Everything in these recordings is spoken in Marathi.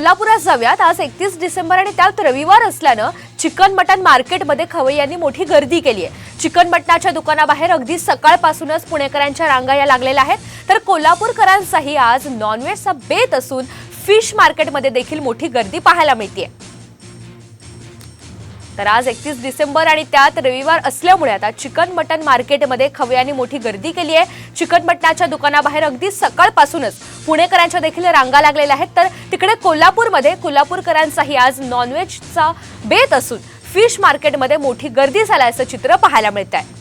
कोल्हापुरात जाऊयात. आज एकतीस डिसेंबर आणि त्यात रविवार असल्यानं चिकन मटन मार्केटमध्ये खवय्यांनी मोठी गर्दी केली आहे. चिकन मटणाच्या दुकानाबाहेर अगदी सकाळपासूनच पुणेकरांच्या रांगा या लागलेल्या आहेत. तर कोल्हापूरकरांचाही आज नॉनव्हेजचा बेत असून फिश मार्केटमध्ये देखील मोठी गर्दी पाहायला मिळते तर आज एकतीस डिसेंबर आणि त्यात रविवार असल्यामुळे आता चिकन मटन मार्केटमध्ये खवयाने मोठी गर्दी केली आहे. चिकन मटणाच्या दुकानाबाहेर अगदी सकाळपासूनच पुणेकरांच्या देखील रांगा लागलेल्या आहेत. तर तिकडे कोल्हापूरमध्ये कोल्हापूरकरांचाही आज नॉनव्हेजचा बेत असून फिश मार्केटमध्ये मोठी गर्दी झाल्याचं चित्र पाहायला मिळत आहे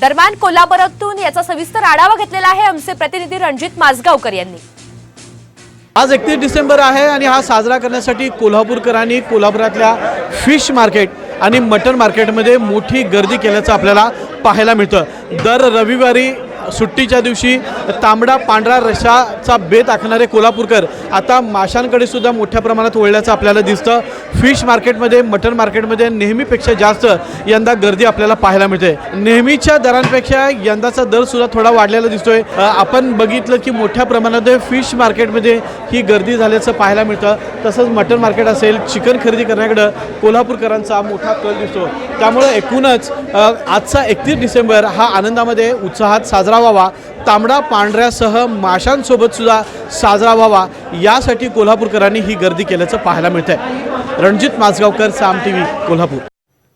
दरम्यान कोल्हापुरातून याचा सविस्तर आढावा घेतलेला आहे आमचे प्रतिनिधी रणजित माजगावकर यांनी. आज एकतीस डिसेंबर आहे आणि हा साजरा करण्यासाठी कोल्हापूरकरांनी कोल्हापुरातल्या फिश मार्केट आणि मटन मार्केटमध्ये मोठी गर्दी केल्याचं आपल्याला पाहायला मिळतं. दर रविवारी सुट्टीच्या दिवशी तांबडा पांढरा रशाचा बेत आखणारे कोल्हापूरकर आता माशांकडे सुद्धा मोठ्या प्रमाणात वळल्याचं आपल्याला दिसतं. फिश मार्केटमध्ये मटन मार्केटमध्ये नेहमीपेक्षा जास्त यंदा गर्दी आपल्याला पाहायला मिळते. नेहमीच्या दरांपेक्षा यंदाचा दर सुद्धा थोडा वाढलेला दिसतोय. आपण बघितलं की मोठ्या प्रमाणात फिश मार्केटमध्ये ही गर्दी झाल्याचं पाहायला मिळतं. तसंच मटन मार्केट असेल चिकन खरेदी करण्याकडं कोल्हापूरकरांचा मोठा कल दिसतो. त्यामुळे एकूणच आजचा एकतीस डिसेंबर हा आनंदामध्ये उत्साहात साजरा व्हावा. तांबडा पांढऱ्यासह माशांसोबत सुद्धा साजरा व्हावा. यासाठी कोल्हापूरकरांनी ही गर्दी केल्याचं पाहायला मिळतंय. Ranjit Majgaonkar Saam T V Kolhapur.